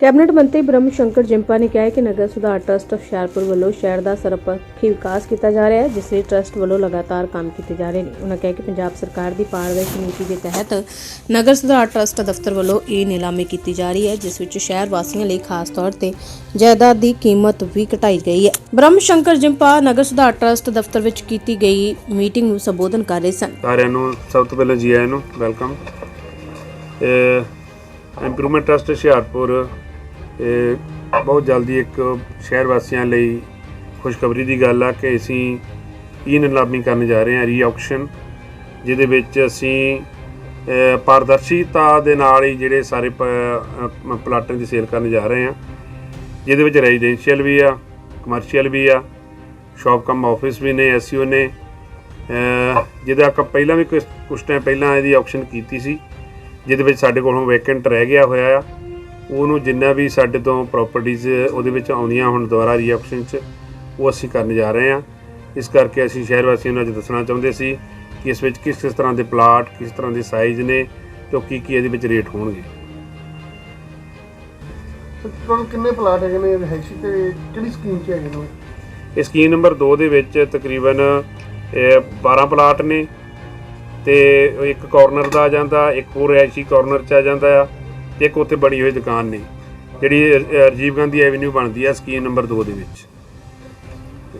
Cabinet ਮੰਤਰੀ ਬ੍ਰਹਮ ਸ਼ੰਕਰ ਜਿੰਪਾ ਨੇ ਕਿਹਾ ਕਿ ਨਗਰ ਸੁਧਾਰ ਟਰਸਟ ਹੁਸ਼ਿਆਰਪੁਰ ਵੱਲੋਂ ਸ਼ਹਿਰ ਦਾ ਸਰਬਪੱਖੀ ਵਿਕਾਸ ਕੀਤਾ ਜਾ ਰਿਹਾ ਹੈ, ਜਿਸ ਲਈ ਟਰਸਟ ਵੱਲੋਂ ਲਗਾਤਾਰ ਕੰਮ ਕੀਤੇ ਜਾ ਰਹੇ ਨੇ। ਉਹਨਾਂ ਕਿਹਾ ਕਿ ਪੰਜਾਬ ਸਰਕਾਰ ਦੀ ਪਾਰਦਰਸ਼ੀ ਨੀਤੀ ਦੇ ਤਹਿਤ ਨਗਰ ਸੁਧਾਰ ਟਰਸਟ ਦਫ਼ਤਰ ਵੱਲੋਂ ਇਹ ਨਿਲਾਮੀ ਕੀਤੀ ਜਾ ਰਹੀ ਹੈ, ਜਿਸ ਵਿੱਚ ਸ਼ਹਿਰ ਵਾਸੀਆਂ ਲਈ ਖਾਸ ਤੌਰ ਤੇ ਜਾਇਦਾਦ ਦੀ ਕੀਮਤ ਵੀ ਘਟਾਈ ਗਈ ਹੈ। ਬ੍ਰਹਮ ਸ਼ੰਕਰ ਜਿੰਪਾ ਨਗਰ ਸੁਧਾਰ ਟਰਸਟ ਦਫ਼ਤਰ ਵਿੱਚ ਕੀਤੀ ਗਈ ਮੀਟਿੰਗ ਨੂੰ ਸੰਬੋਧਨ ਕਰ ਰਹੇ ਸਨ। ਸਾਰਿਆਂ ਨੂੰ, ਸਭ ਤੋਂ ਪਹਿਲਾਂ ਜੀ ਆਇਆਂ ਨੂੰ, ਵੈਲਕਮ। ਇੰਪਰੂਵਮੈਂਟ ਟਰਸਟ ਹੁਸ਼ਿਆਰਪੁਰ ਇਹ ਬਹੁਤ ਜਲਦੀ ਇੱਕ ਸ਼ਹਿਰ ਵਾਸੀਆਂ ਲਈ ਖੁਸ਼ਖਬਰੀ ਦੀ ਗੱਲ ਆ ਕਿ ਅਸੀਂ ਈ ਨਿਲਾਮੀ ਕਰਨ ਜਾ ਰਹੇ ਹਾਂ ਰੀ ਆਕਸ਼ਨ ਜਿਹਦੇ ਵਿੱਚ ਅਸੀਂ ਪਾਰਦਰਸ਼ੀਤਾ ਦੇ ਨਾਲ ਹੀ ਜਿਹੜੇ ਸਾਰੇ ਪਲਾਟਾਂ ਦੀ ਸੇਲ ਕਰਨ ਜਾ ਰਹੇ ਹਾਂ। ਜਿਹਦੇ ਵਿੱਚ ਰੈਜ਼ੀਡੈਂਸ਼ੀਅਲ ਵੀ ਆ ਕਮਰਸ਼ੀਅਲ ਵੀ ਆ ਸ਼ਾਪ ਕਮ ਆਫਿਸ ਵੀ ਨੇ ਐਸਯੂ ਨੇ ਜਿਹਦਾ ਆਪਾਂ ਪਹਿਲਾਂ ਵੀ ਕੁਛ ਕੁਛ ਟਾਈਮ ਪਹਿਲਾਂ ਇਹਦੀ ਆਕਸ਼ਨ ਕੀਤੀ ਸੀ, ਜਿਹਦੇ ਵਿੱਚ ਸਾਡੇ ਕੋਲੋਂ ਵੈਕੈਂਟ ਰਹਿ ਗਿਆ ਹੋਇਆ ਆ। ਉਹਨੂੰ ਜਿੰਨਾ ਵੀ ਸਾਡੇ ਤੋਂ ਪ੍ਰਾਪਰਟੀਆਂ ਉਹਦੇ ਵਿੱਚ ਆਉਂਦੀਆਂ ਹੁਣ ਦੁਬਾਰਾ ਰੀ ਆਕਸ਼ਨ 'ਚ ਉਹ ਅਸੀਂ ਕਰਨ ਜਾ ਰਹੇ ਹਾਂ। ਇਸ ਕਰਕੇ ਅਸੀਂ ਸ਼ਹਿਰ ਵਾਸੀਆਂ ਨੂੰ ਅੱਜ ਦੱਸਣਾ ਚਾਹੁੰਦੇ ਸੀ ਕਿ ਇਸ ਵਿੱਚ ਕਿਸ ਕਿਸ ਤਰ੍ਹਾਂ ਦੇ ਪਲਾਟ ਕਿਸ ਤਰ੍ਹਾਂ ਦੇ ਸਾਈਜ਼ ਨੇ ਤੇ ਕੀ ਕੀ ਇਹਦੇ ਵਿੱਚ ਰੇਟ ਹੋਣਗੇ। ਟੋਟਲ ਕਿੰਨੇ ਪਲਾਟ ਹੈਗੇ ਨੇ ਰਹਿਸ਼ੀ ਤੇ ਕਿਹੜੀ ਸਕੀਮ 'ਚ ਹੈਗੇ ਨੇ? ਇਹ ਸਕੀਮ ਨੰਬਰ 2 ਦੇ ਵਿੱਚ ਤਕਰੀਬਨ ਇਹ 12 ਪਲਾਟ ਨੇ ਤੇ ਇੱਕ ਕਾਰਨਰ ਦਾ ਆ ਜਾਂਦਾ ਇੱਕ ਹੋਰ ਰਿਹਾਇਸ਼ੀ ਕਾਰਨਰ ਚ ਆ ਜਾਂਦਾ ਆ। ਤੇ ਇੱਕ ਉੱਥੇ ਬਣੀ ਹੋਈ ਦੁਕਾਨ ਨੇ ਜਿਹੜੀ ਅ, ਰਾਜੀਵ ਗਾਂਧੀ ਐਵਨਿਊ ਬਣਦੀ ਆ ਸਕੀਮ ਨੰਬਰ 2 ਦੇ ਵਿੱਚ।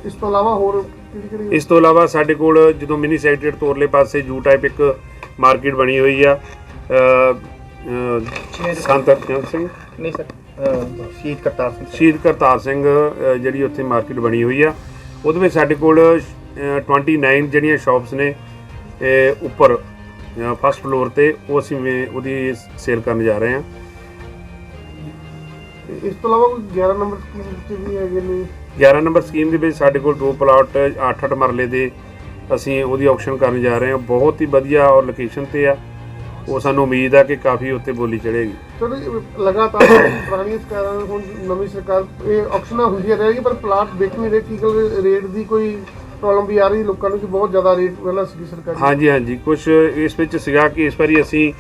ਇਸ ਤੋਂ ਇਲਾਵਾ ਹੋਰ ਕਿਹੜੀ ਕਿਹੜੀ ਇਸ ਤੋਂ ਇਲਾਵਾ ਸਾਡੇ ਕੋਲ ਜਦੋਂ ਮਿਨੀ ਸੈਕਟਰੀਏਟ ਤੋਰਲੇ ਪਾਸੇ ਯੂ ਟਾਈਪ ਇੱਕ ਮਾਰਕੀਟ ਬਣੀ ਹੋਈ ਆ ਅ, ਅ, ਸੰਤ ਸਿੰਘ। ਨਹੀਂ ਸਰ ਸ਼ਹੀਦ ਕਰਤਾਰ ਸਿੰਘ। ਸ਼ਹੀਦ ਕਰਤਾਰ ਸਿੰਘ ਅ, ਜਿਹੜੀ ਉੱਥੇ ਮਾਰਕੀਟ ਬਣੀ ਹੋਈ ਆ। ਉਹਦੇ ਵਿੱਚ ਸਾਡੇ ਕੋਲ ਅ, 29 ਜਿਹੜੀਆਂ ਸ਼ਾਪਸ ਨੇ ਇਹ ਉੱਪਰ ਫਸਟ ਫਲੋਰ ਤੇ ਉਹ ਅਸੀਂ ਵੇ- ਉਹਦੀ ਸੇਲ ਕਰਨ ਜਾ ਰਹੇ ਹਾਂ। ਇਸ ਤੋਂ ਇਲਾਵਾ ਕੋਈ 11 ਨੰਬਰ ਸਕੀਮ 'ਚ ਵੀ ਹੈਗੇ ਨੇ? 11 ਨੰਬਰ ਸਕੀਮ ਦੇ ਵਿੱਚ ਸਾਡੇ ਕੋਲ ਦੋ ਪਲਾਟ 8-8 ਮਰਲੇ ਦੇ ਅਸੀਂ ਉਹਦੀ ਆਕਸ਼ਨ ਕਰਨ ਜਾ ਰਹੇ ਹਾਂ। ਬਹੁਤ ਹੀ ਵਧੀਆ ਔਰ ਲੋਕੇਸ਼ਨ ਤੇ ਆ। ਉਹ ਸਾਨੂੰ ਉਮੀਦ ਆ ਕਿ ਕਾਫੀ ਉੱਤੇ ਬੋਲੀ ਚੜੇਗੀ ਚਲੋ ਇਹ ਲਗਾਤਾਰ ਪੁਰਾਣੀਆਂ ਸਰਕਾਰਾਂ ਹੁਣ ਨਵੀਂ ਸਰਕਾਰ ਇਹ ਆਕਸ਼ਨਾਂ ਹੁੰਦੀਆਂ ਰਹੇਗੀ ਪਰ ਪਲਾਟ ਵੇਚ ਨਹੀਂ ਰਹੇ ਕੀ ਗੱਲ ਰੇਟ ਦੀ ਕੋਈ ਪ੍ਰੋਬਲਮ ਵੀ ਆ ਰਹੀ ਲੋਕਾਂ ਨੂੰ ਕਿ ਬਹੁਤ ਜ਼ਿਆਦਾ ਰੇਟ ਪਹਿਲਾਂ ਸੀ ਸਰਕਾਰ। ਹਾਂਜੀ ਹਾਂਜੀ। ਕੁਝ ਇਸ ਵਿੱਚ ਸੀਗਾ ਕਿ ਇਸ ਵਾਰੀ ਅਸੀਂ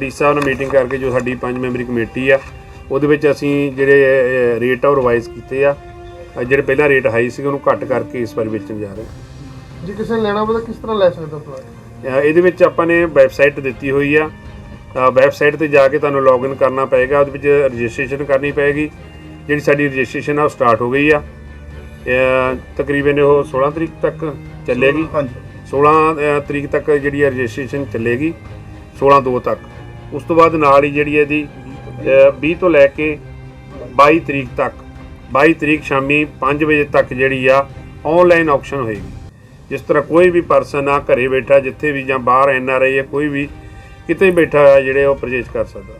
ਡੀ ਸਾਹਿਬ ਨਾਲ ਮੀਟਿੰਗ ਕਰਕੇ ਜੋ ਸਾਡੀ ਪੰਜ ਮੈਂਬਰੀ ਕਮੇਟੀ ਆ ਉਹਦੇ ਵਿੱਚ ਅਸੀਂ ਜਿਹੜੇ ਰੇਟ ਆ ਉਹ ਰਿਵਾਈਜ਼ ਕੀਤੇ ਆ। ਜਿਹੜੇ ਪਹਿਲਾਂ ਰੇਟ ਹਾਈ ਸੀਗੇ ਉਹਨੂੰ ਘੱਟ ਕਰਕੇ ਇਸ ਵਾਰੀ ਵੇਚਣ ਜਾ ਰਹੇ ਜੇ ਕਿਸੇ ਨੇ ਲੈਣਾ ਹੋਵੇ ਤਾਂ ਕਿਸ ਤਰ੍ਹਾਂ ਲੈ ਸਕਦਾ ਪਲਾਟ ਇਹਦੇ ਵਿੱਚ ਆਪਾਂ ਨੇ ਵੈਬਸਾਈਟ ਦਿੱਤੀ ਹੋਈ ਆ। ਵੈਬਸਾਈਟ ਤੇ ਜਾ ਕੇ ਤੁਹਾਨੂੰ ਲੌਗਇਨ ਕਰਨਾ ਪਏਗਾ। ਉਹਦੇ ਵਿੱਚ ਰਜਿਸਟ੍ਰੇਸ਼ਨ ਕਰਨੀ ਪਏਗੀ। ਜਿਹੜੀ ਸਾਡੀ ਰਜਿਸਟ੍ਰੇਸ਼ਨ ਆ ਉਹ ਸਟਾਰਟ ਹੋ ਗਈ ਆ। ਤਕਰੀਬਨ ਉਹ 16 ਤਰੀਕ ਤੱਕ ਚੱਲੇਗੀ। ਹਾਂਜੀ। 16 ਅ, ਤਰੀਕ ਤੱਕ ਜਿਹੜੀ ਹੈ ਰਜਿਸਟ੍ਰੇਸ਼ਨ ਚੱਲੇਗੀ 16 2 ਤੱਕ। ਉਸ ਤੋਂ ਬਾਅਦ ਨਾਲ ਹੀ ਜਿਹੜੀ ਇਹਦੀ ਅ, 20 ਤੋਂ ਲੈ ਕੇ 22 ਤਰੀਕ ਤੱਕ 22 ਤਰੀਕ ਸ਼ਾਮੀ 5 ਵਜੇ ਤੱਕ ਜਿਹੜੀ ਆ ਆਨਲਾਈਨ ਆਕਸ਼ਨ ਹੋਏਗੀ। ਜਿਸ ਤਰ੍ਹਾਂ ਕੋਈ ਵੀ ਪਰਸਨ ਆ ਘਰੇ ਬੈਠਾ ਜਿੱਥੇ ਵੀ ਜਾਂ ਬਾਹਰ ਐਨ ਆਰ ਆਈ ਹੈ ਕੋਈ ਵੀ ਕਿਤੇ ਬੈਠਾ ਜਿਹੜੇ ਉਹ ਪਰਚੇਜ ਕਰ ਸਕਦਾ।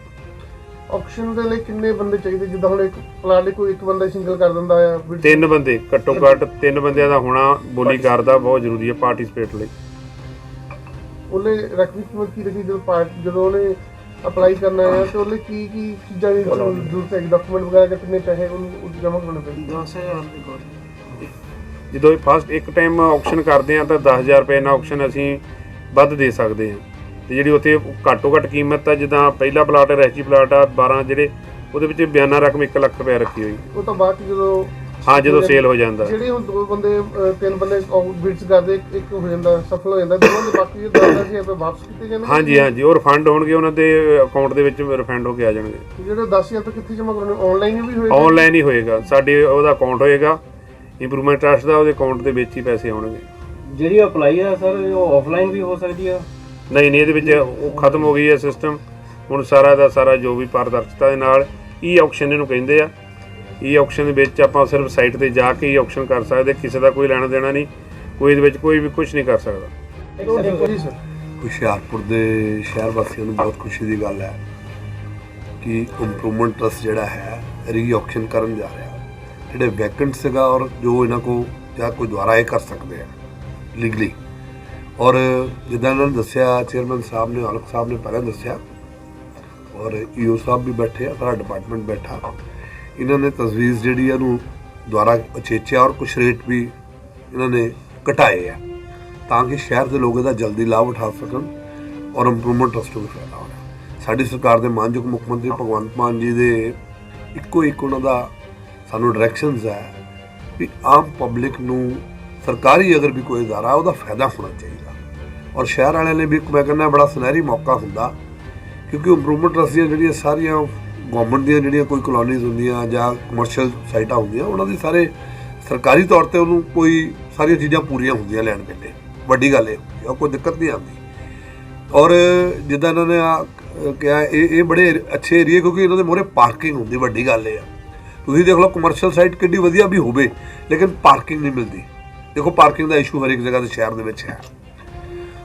ਆਕਸ਼ਨ ਦੇ ਲਈ ਕਿੰਨੇ ਬੰਦੇ ਚਾਹੀਦੇ? ਜਿੱਦਾਂ ਹੁਣ ਇੱਕ ਪਲਾਟ ਲਈ ਕੋਈ ਇੱਕ ਬੰਦਾ ਸਿੰਗਲ ਕਰ ਦਿੰਦਾ ਆ ਤਿੰਨ ਬੰਦੇ ਘੱਟੋ ਘੱਟ ਤਿੰਨ ਬੰਦਿਆਂ ਦਾ ਹੋਣਾ ਬੋਲੀ ਕਰਦਾ ਬਹੁਤ ਜ਼ਰੂਰੀ ਹੈ ਪਾਰਟਿਸਿਪੇਟ ਲਈ। ਉਹਨੇ ਰਕਮੀ ਕੀਮਤ ਕੀ ਰੱਖੀ? ਜਦੋਂ ਪਾਰਟ ਜਦੋਂ ਉਹਨੇ ਅਪਲਾਈ ਕਰਨਾ ਹੈ ਤੇ ਉਹਨੇ ਕੀ ਕੀ ਚੀਜ਼ਾਂ ਦੀ ਜ਼ਰੂਰਤ ਹੈ? ਡਾਕੂਮੈਂਟ ਵਗੈਰਾ ਕਿੰਨੇ ਪੈਸੇ ਉਹਨੂੰ ਜਮ੍ਹਾਂ ਕਰਾਉਣੇ ਪੈਣਗੇ ਜਦੋਂ ਇਹ ਫਸਟ ਇੱਕ ਟਾਈਮ ਆਕਸ਼ਨ ਕਰਦੇ ਆ ਤਾਂ 10000 ਰੁਪਏ ਨਾਲ ਆਕਸ਼ਨ ਅਸੀਂ ਵੱਧ ਦੇ ਸਕਦੇ ਹਾਂ ਤੇ ਜਿਹੜੀ ਉੱਥੇ ਘੱਟੋ ਘੱਟ ਕੀਮਤ ਆ ਜਿੱਦਾਂ ਪਹਿਲਾ ਪਲਾਟ ਹੈ ਰੈਸੀ ਪਲਾਟ ਆ 12 ਜਿਹੜੇ ਉਹਦੇ ਵਿੱਚ ਬਿਆਨਾ ਰਕਮ 1 ਲੱਖ ਰੁਪਏ ਰੱਖੀ ਹੋਈ। ਉਹ ਤਾਂ ਬਾਅਦ 'ਚ ਜਦੋਂ ਹਾਂ ਜਦੋਂ ਸੇਲ ਹੋ ਜਾਂਦਾ। ਜਿਹੜੇ ਹੁਣ ਦੋ ਬੰਦੇ ਅਹ, ਤਿੰਨ ਬੰਦੇ ਬਿਡਸ ਕਰਦੇ ਇੱਕ- ਹੋ ਜਾਂਦਾ ਸਫਲ ਹੋ ਜਾਂਦਾ ਦੋਵਾਂ ਦੇ ਬਾਕੀ ਜਿਹੜੇ 10000 ਰੁਪਏ ਵਾਪਸ ਕੀਤੇ ਜਾਂਦੇ ਹਾਂਜੀ ਹਾਂਜੀ ਉਹ ਰਿਫੰਡ ਹੋਣਗੇ ਉਹਨਾਂ ਦੇ ਅਕਾਊਂਟ ਦੇ ਵਿੱਚ ਰਿਫੰਡ ਹੋ ਕੇ ਆ ਜਾਣਗੇ। ਤੇ ਜਿਹੜੇ 10000 ਰੁਪਏ ਕਿੱਥੇ ਜਮ੍ਹਾਂ ਕਰਾਉਣੇ ਆਨਲਾਈਨ ਵੀ ਹੋਏਗਾ? ਆਨਲਾਈਨ ਹੀ ਹੋਏਗਾ। ਸਾਡੇ ਉਹਦਾ ਅਕਾਊਂਟ ਹੋਏਗਾ ਇੰਪਰੂਵਮੈਂਟ ਟਰਸਟ ਦਾ ਉਹਦੇ ਅਕਾਊਂਟ ਦੇ ਵਿੱਚ ਹੀ ਪੈਸੇ ਆਉਣਗੇ। ਜਿਹੜੀ ਅਪਲਾਈ ਆ ਸਰ ਉਹ ਆਫਲਾਈਨ ਵੀ ਹੋ ਸਕਦੀ ਆ? ਨਹੀਂ ਨਹੀਂ, ਇਹਦੇ ਵਿੱਚ ਉਹ ਖਤਮ ਹੋ ਗਈ ਹੈ ਸਿਸਟਮ ਹੁਣ ਸਾਰਾ ਦਾ ਸਾਰਾ ਜੋ ਵੀ ਪਾਰਦਰਸ਼ਤਾ ਦੇ ਨਾਲ e ਈ ਆਕਸ਼ਨ ਇਹਨੂੰ ਕਹਿੰਦੇ ਆ। e ਈ ਆਕਸ਼ਨ ਦੇ ਵਿੱਚ ਆਪਾਂ ਸਿਰਫ ਸਾਈਟ ਤੇ ਜਾ ਕੇ e ਹੀ ਆਕਸ਼ਨ ਕਰ ਸਕਦੇ, ਕਿਸੇ ਦਾ ਕੋਈ ਲੈਣਾ ਦੇਣਾ ਨਹੀਂ, ਕੋਈ ਇਹਦੇ ਵਿੱਚ ਕੋਈ ਵੀ ਕੁਝ ਨਹੀਂ ਕਰ ਸਕਦਾ। ਹੁਸ਼ਿਆਰਪੁਰ ਦੇ ਸ਼ਹਿਰ ਵਾਸੀਆਂ ਨੂੰ ਬਹੁਤ ਖੁਸ਼ੀ ਦੀ ਗੱਲ ਹੈ ਕਿ ਇੰਪਰੂਵਮੈਂਟ ਟਰਸਟ ਜਿਹੜਾ ਹੈ ਰੀ ਆਕਸ਼ਨ ਕਰਨ ਜਾ ਰਿਹਾ। ਜਿਹੜੇ ਵੈਕੈਂਟ ਸੀਗਾ ਔਰ ਜੋ ਇਹਨਾਂ ਕੋ ਜਾਂ ਕੋਈ ਦੁਆਰਾ ਇਹ ਕਰ ਸਕਦੇ ਆ ਲੀਗਲੀ ਔਰ ਜਿੱਦਾਂ ਇਹਨਾਂ ਨੇ ਦੱਸਿਆ ਚੇਅਰਮੈਨ ਸਾਹਿਬ ਨੇ ਹਲਕ ਸਾਹਿਬ ਨੇ ਪਹਿਲਾਂ ਦੱਸਿਆ। ਔਰ ਈਓ ਸਾਹਿਬ ਵੀ ਬੈਠੇ ਆ ਸਾਰਾ ਡਿਪਾਰਟਮੈਂਟ ਬੈਠਾ। ਇਹਨਾਂ ਨੇ ਤਜਵੀਜ਼ ਜਿਹੜੀ ਆ ਉਹਨੂੰ ਦੁਆਰਾ ਉਚੇਚਿਆ ਔਰ ਕੁਝ ਰੇਟ ਵੀ ਇਹਨਾਂ ਨੇ ਘਟਾਏ ਆ, ਤਾਂ ਕਿ ਸ਼ਹਿਰ ਦੇ ਲੋਕ ਇਹਦਾ ਜਲਦੀ ਲਾਭ ਉਠਾ ਸਕਣ ਔਰ ਇੰਪਰੂਵਮੈਂਟ ਟਰਸਟ ਨੂੰ ਫਾਇਦਾ ਹੋਵੇ। ਸਾਡੀ ਸਰਕਾਰ ਦੇ ਮਾਨਯੋਗ ਮੁੱਖ ਮੰਤਰੀ ਭਗਵੰਤ ਮਾਨ ਜੀ ਦੇ ਇੱਕੋ ਇੱਕ ਉਹਨਾਂ ਦਾ ਸਾਨੂੰ ਡਾਇਰੈਕਸ਼ਨਸ ਹੈ ਵੀ ਆਮ ਪਬਲਿਕ ਨੂੰ ਸਰਕਾਰੀ ਅਗਰ ਵੀ ਕੋਈ ਇਦਾਰਾ ਉਹਦਾ ਫਾਇਦਾ ਹੋਣਾ ਚਾਹੀਦਾ। ਔਰ ਸ਼ਹਿਰ ਵਾਲਿਆਂ ਨੇ ਵੀ ਇੱਕ ਮੈਂ ਕਹਿੰਦਾ ਬੜਾ ਸੁਨਹਿਰੀ ਮੌਕਾ ਹੁੰਦਾ, ਕਿਉਂਕਿ ਇੰਪਰੂਵਮੈਂਟ ਟਰਸਟ ਜਿਹੜੀਆਂ ਸਾਰੀਆਂ ਗਵਰਨਮੈਂਟ ਦੀਆਂ ਜਿਹੜੀਆਂ ਕੋਈ ਕਲੋਨੀਜ਼ ਹੁੰਦੀਆਂ ਜਾਂ ਕਮਰਸ਼ੀਅਲ ਸਾਈਟਾਂ ਹੁੰਦੀਆਂ, ਉਹਨਾਂ ਦੀ ਸਾਰੇ ਸਰਕਾਰੀ ਤੌਰ ਤੇ ਉਹਨੂੰ ਕੋਈ ਸਾਰੀਆਂ ਚੀਜ਼ਾਂ ਪੂਰੀਆਂ ਹੁੰਦੀਆਂ ਲੈਣ ਵੇਲੇ। ਵੱਡੀ ਗੱਲ ਇਹ ਕੋਈ ਦਿੱਕਤ ਨਹੀਂ ਆਉਂਦੀ। ਔਰ ਜਿੱਦਾਂ ਇਹਨਾਂ ਨੇ ਆ ਕਿਹਾ, ਇਹ ਇਹ ਬੜੇ ਅੱਛੇ ਏਰੀਏ ਕਿਉਂਕਿ ਇਹਨਾਂ ਦੇ ਮੋਰੇ ਪਾਰਕਿੰਗ ਹੁੰਦੀ, ਵੱਡੀ ਗੱਲ ਇਹ ਆ। ਤੁਸੀਂ ਦੇਖ ਲਓ ਕਮਰਸ਼ੀਅਲ ਸਾਈਟ ਕਿੰਨੀ ਵਧੀਆ ਵੀ ਹੋਵੇ, ਲੇਕਿਨ ਪਾਰਕਿੰਗ ਨਹੀਂ ਮਿਲਦੀ। ਦੇਖੋ ਪਾਰਕਿੰਗ ਦਾ ਇਸ਼ੂ ਹਰ ਇੱਕ ਜਗ੍ਹਾ ਤੇ ਸ਼ਹਿਰ ਦੇ ਵਿੱਚ ਹੈ।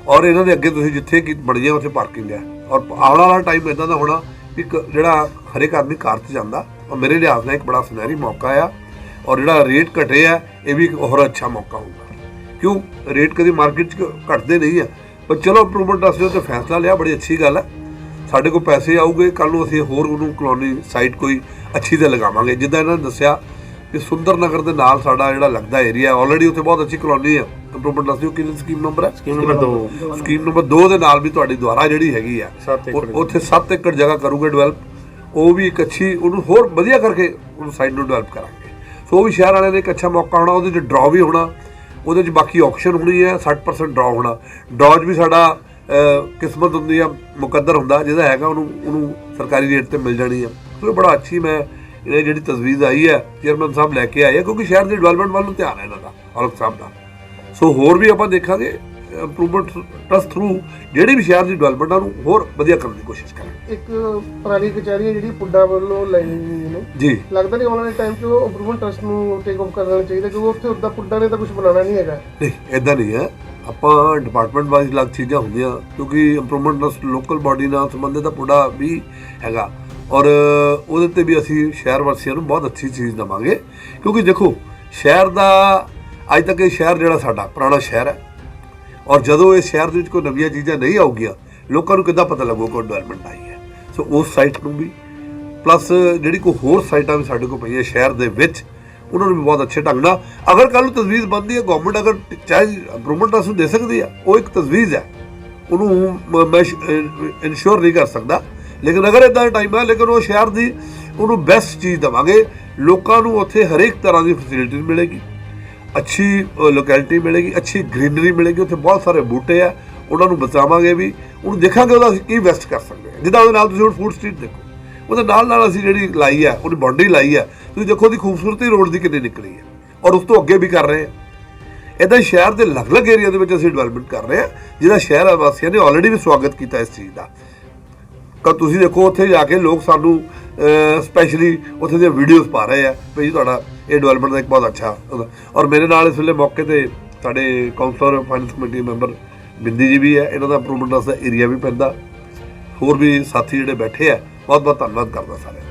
ਔਰ ਇਹਨਾਂ ਦੇ ਅੱਗੇ ਤੁਸੀਂ ਜਿੱਥੇ ਕੀ ਬਣੀਆਂ ਉੱਥੇ ਪਾਰਕਿੰਗ ਹੈ ਔਰ ਆਉਣ ਵਾਲਾ ਟਾਈਮ ਇਦਾਂ ਦਾ ਹੋਣਾ ਵੀ ਇੱਕ ਜਿਹੜਾ ਹਰੇਕ ਆਦਮੀ ਕਾਰ 'ਚ ਜਾਂਦਾ, ਔਰ ਮੇਰੇ ਲਿਹਾਜ਼ ਨਾਲ ਇੱਕ ਬੜਾ ਸੁਨਹਿਰੀ ਮੌਕਾ ਆ। ਔਰ ਜਿਹੜਾ ਰੇਟ ਘਟੇ ਆ, ਇਹ ਵੀ ਇੱਕ ਹੋਰ ਅੱਛਾ ਮੌਕਾ ਹੋਊਗਾ। ਕਿਉਂ? ਰੇਟ ਕਦੀ ਮਾਰਕੀਟ 'ਚ ਘਟਦੇ ਨਹੀਂ ਆ। ਪਰ ਚਲੋ ਇੰਪਰੂਵਮੈਂਟ ਵਾਸਤੇ ਤੇ ਫੈਸਲਾ ਲਿਆ, ਬੜੀ ਅੱਛੀ ਗੱਲ ਹੈ ਸਾਡੇ ਕੋਲ ਪੈਸੇ ਆਉਗੇ ਕੱਲ ਨੂੰ ਅਸੀਂ ਹੋਰ ਉਹਨੂੰ ਕਲੋਨੀ ਸਾਈਟ ਕੋਈ ਅੱਛੀ ਤੇ ਲਗਾਵਾਂਗੇ। ਜਿੱਦਾਂ ਇਹਨਾਂ ਨੇ ਦੱਸਿਆ ਕਿ ਸੁੰਦਰ ਨਗਰ ਦੇ ਨਾਲ ਸਾਡਾ ਜਿਹੜਾ ਲੱਗਦਾ ਏਰੀਆ ਆਲਰੇਡੀ ਉੱਥੇ ਬਹੁਤ ਅੱਛੀ ਕਲੋਨੀ ਆ ਇੰਪਰੂਵਮੈਂਟ ਵਾਸਤੇ ਉਹ ਕਿੰਨੀ ਸਕੀਮ ਨੰਬਰ ਹੈ? ਸਕੀਮ ਨੰਬਰ 2 ਸਕੀਮ ਨੰਬਰ 2 ਦੇ ਨਾਲ ਵੀ ਤੁਹਾਡੀ ਦੁਆਰਾ ਜਿਹੜੀ ਹੈਗੀ ਆ ਉੱਥੇ 7 ਏਕੜ ਜਗ੍ਹਾ ਕਰੂਗੇ ਡਿਵੈਲਪ ਉਹ ਵੀ ਇੱਕ ਅੱਛੀ ਉਹਨੂੰ ਹੋਰ ਵਧੀਆ ਕਰਕੇ ਉਹਨੂੰ ਸਾਈਡ ਨੂੰ ਡਿਵੈਲਪ ਕਰਾਂਗੇ। ਸੋ ਉਹ ਵੀ ਸ਼ਹਿਰ ਵਾਲਿਆਂ ਦੇ ਇੱਕ ਅੱਛਾ ਮੌਕਾ ਹੋਣਾ ਉਹਦੇ 'ਚ ਡਰਾਅ ਵੀ ਹੋਣਾ ਉਹਦੇ 'ਚ ਬਾਕੀ ਆਕਸ਼ਨ ਹੋਣੀ ਹੈ 60% ਡਰਾਅ ਹੋਣਾ। ਡੌਜ ਵੀ ਸਾਡਾ ਕਿਸਮਤ ਹੁੰਦੀ ਆ ਮੁਕੱਦਰ ਹੁੰਦਾ ਜਿਹਦਾ ਹੈਗਾ ਉਹਨੂੰ ਉਹਨੂੰ ਸਰਕਾਰੀ ਰੇਟ ਤੇ ਮਿਲ ਜਾਣੀ ਆ। ਸੋ ਬੜਾ ਅੱਛੀ ਮੈਂ ਇਹ ਜਿਹੜੀ ਤਜਵੀਜ਼ ਆਈ ਹੈ ਚੇਅਰਮੈਨ ਸਾਹਿਬ ਲੈ ਕੇ ਆਏ ਆ ਕਿਉਂਕਿ ਸ਼ਹਿਰ ਦੀ ਡਿਵੈਲਪਮੈਂਟ ਵੱਲ ਨੂੰ ਧਿਆਨ ਹੈ ਇਹਨਾਂ ਦਾ ਔਲਖ ਸਾਹਿਬ ਦਾ। ਸੋ ਹੋਰ ਵੀ ਆਪਾਂ ਦੇਖਾਂਗੇ ਇੰਪਰੂਵਮੈਂਟ ਟਰਸਟ ਥਰੂ ਜਿਹੜੀ ਵੀ ਸ਼ਹਿਰ ਦੀ ਡਿਵੈਲਪਮੈਂਟ ਨੂੰ ਹੋਰ ਵਧੀਆ ਕਰਨ ਦੀ ਕੋਸ਼ਿਸ਼ ਕਰਾਂਗੇ। ਇੱਕ ਪੁਰਾਣੀ ਕਚਹਿਰੀ ਹੈ ਜਿਹੜੀ ਪੁੱਡਾ ਵੱਲੋਂ ਲਈ ਗਈ ਨੇ ਜੀ। ਲੱਗਦਾ ਨਹੀਂ ਆਉਣ ਵਾਲੇ ਟਾਈਮ 'ਚ ਉਹ ਇੰਪਰੂਵਮੈਂਟ ਟਰਸਟ ਨੂੰ ਟੇਕ ਓਵਰ ਕਰਨਾ ਚਾਹੀਦਾ ਕਿਉਂਕਿ ਉੱਥੇ ਉਦਾਂ ਪੁੱਡਾ ਨੇ ਤਾਂ ਕੁਝ ਬਣਾਉਣਾ ਨਹੀਂ ਹੈਗਾ। ਨਹੀਂ ਇਦਾਂ ਨਹੀਂ ਹੈ। ਆਪਾਂ ਡਿਪਾਰਟਮੈਂਟ ਵਾਈਜ਼ ਲੱਗ ਚੀਜ਼ਾਂ ਹੁੰਦੀਆਂ ਕਿਉਂਕਿ ਇੰਪਰੂਵਮੈਂਟ ਟਰਸਟ ਲੋਕਲ ਬਾਡੀ ਨਾਲ ਸੰਬੰਧਿਤ ਦਾ ਪੁੜਾ ਵੀ ਹੈਗਾ। ਔਰ ਉਹਦੇ ਤੇ ਵੀ ਅਸੀਂ ਸ਼ਹਿਰ ਵਾਸੀਆਂ ਨੂੰ ਬਹੁਤ ਅੱਛੀ ਚੀਜ਼ ਦਵਾਂਗੇ। ਕਿਉਂਕਿ ਦੇਖੋ, ਸ਼ਹਿਰ ਦਾ ਅੱਜ ਤੱਕ ਇਹ ਸ਼ਹਿਰ ਜਿਹੜਾ ਸਾਡਾ, ਪੁਰਾਣਾ ਸ਼ਹਿਰ ਹੈ। ਔਰ ਜਦੋਂ ਇਹ ਸ਼ਹਿਰ ਦੇ ਵਿੱਚ ਕੋਈ ਨਵੀਆਂ ਚੀਜ਼ਾਂ ਨਹੀਂ ਆਉਗੀਆਂ, ਲੋਕਾਂ ਨੂੰ ਕਿੱਦਾਂ ਪਤਾ ਲੱਗੂ ਕੋਈ ਡਿਵੈਲਪਮੈਂਟ ਆਈ ਹੈ। ਸੋ ਉਸ ਸਾਈਟ ਨੂੰ ਵੀ। ਪਲੱਸ ਜਿਹੜੀ ਕੋਈ ਹੋਰ ਸਾਈਟਾਂ ਵੀ ਸਾਡੇ ਕੋਲ ਪਈਆਂ ਸ਼ਹਿਰ ਦੇ ਵਿੱਚ, ਉਹਨਾਂ ਨੂੰ ਵੀ ਬਹੁਤ ਅੱਛੇ ਢੰਗ ਨਾਲ। ਅਗਰ ਕੱਲ ਨੂੰ ਤਜਵੀਜ਼ ਬਣਦੀ ਹੈ ਗਵਰਨਮੈਂਟ ਅਗਰ ਚਾਹੇ ਇੰਪਰੂਵਮੈਂਟ ਨੂੰ ਦੇ ਸਕਦੀ ਹੈ, ਉਹ ਇੱਕ ਤਜਵੀਜ਼ ਹੈ। ਉਹਨੂੰ ਮੈਂ ਇਨਸ਼ੋਰ ਨਹੀਂ ਕਰ ਸਕਦਾ। ਲੇਕਿਨ ਅਗਰ ਇਦਾਂ ਦਾ ਟਾਈਮ ਹੈ, ਲੇਕਿਨ ਉਹ ਸ਼ਹਿਰ ਦੀ ਉਹਨੂੰ ਬੈਸਟ ਚੀਜ਼ ਦਵਾਂਗੇ। ਲੋਕਾਂ ਨੂੰ ਉੱਥੇ ਹਰੇਕ ਤਰ੍ਹਾਂ ਦੀ ਫੈਸਿਲਿਟੀ ਮਿਲੇਗੀ। ਅੱਛੀ ਲੋਕੈਲਿਟੀ ਮਿਲੇਗੀ, ਅੱਛੀ ਗ੍ਰੀਨਰੀ ਮਿਲੇਗੀ। ਉੱਥੇ ਬਹੁਤ ਸਾਰੇ ਬੂਟੇ ਆ, ਉਹਨਾਂ ਨੂੰ ਬਚਾਵਾਂਗੇ ਵੀ। ਉਹਨੂੰ ਦੇਖਾਂਗੇ ਉਹਦਾ ਅਸੀਂ ਕੀ ਵੈਸਟ ਕਰ ਸਕਦੇ ਹਾਂ। ਜਿੱਦਾਂ ਉਹਦੇ ਨਾਲ ਤੁਸੀਂ ਹੁਣ ਫੂਡ ਸਟਰੀਟ ਦੇਖੋ। ਉਹਦੇ ਨਾਲ ਨਾਲ ਅਸੀਂ ਜਿਹੜੀ ਲਾਈ ਹੈ ਉਹਦੀ ਬਾਉਂਡਰੀ ਲਾਈ ਹੈ ਤੁਸੀਂ ਦੇਖੋ ਉਹਦੀ ਖੂਬਸੂਰਤੀ ਰੋਡ ਦੀ ਕਿੰਨੀ ਨਿਕਲੀ ਹੈ ਔਰ ਉਸ ਤੋਂ ਅੱਗੇ ਵੀ ਕਰ ਰਹੇ ਹਾਂ ਇਦਾਂ ਸ਼ਹਿਰ ਦੇ ਅਲੱਗ-ਅਲੱਗ ਏਰੀਆ ਦੇ ਵਿੱਚ ਅਸੀਂ ਡਿਵੈਲਪਮੈਂਟ ਕਰ ਰਹੇ ਹਾਂ ਜਿਹਦਾ ਸ਼ਹਿਰ ਵਾਸੀਆਂ ਨੇ ਆਲਰੇਡੀ ਵੀ ਸਵਾਗਤ ਕੀਤਾ ਇਸ ਚੀਜ਼ ਦਾ। ਕਾ ਤੁਸੀਂ ਦੇਖੋ, ਉੱਥੇ ਜਾ ਕੇ ਲੋਕ ਸਾਨੂੰ ਸਪੈਸ਼ਲੀ ਉੱਥੇ ਦੀਆਂ ਵੀਡੀਓਜ਼ ਪਾ ਰਹੇ ਆ ਵੀ ਜੀ ਤੁਹਾਡਾ ਇਹ ਡਿਵੈਲਪਮੈਂਟ ਦਾ ਇੱਕ ਬਹੁਤ ਅੱਛਾ ਔਰ ਮੇਰੇ ਨਾਲ ਇਸ ਵੇਲੇ ਮੌਕੇ ਤੇ ਸਾਡੇ ਕਾਉਂਸਲਰ ਫਾਈਨੈਂਸ ਕਮੇਟੀ ਮੈਂਬਰ ਬਿੰਦੀ ਜੀ ਵੀ ਹੈ। ਇਹਨਾਂ ਦਾ ਇੰਪਰੂਵਮੈਂਟ ਦਾ ਏਰੀਆ ਵੀ ਪੈਂਦਾ। ਹੋਰ ਵੀ ਸਾਥੀ ਜਿਹੜੇ ਬੈਠੇ ਆ ਬਹੁਤ ਬਹੁਤ ਧੰਨਵਾਦ ਕਰਦਾ ਸਾਰਿਆਂ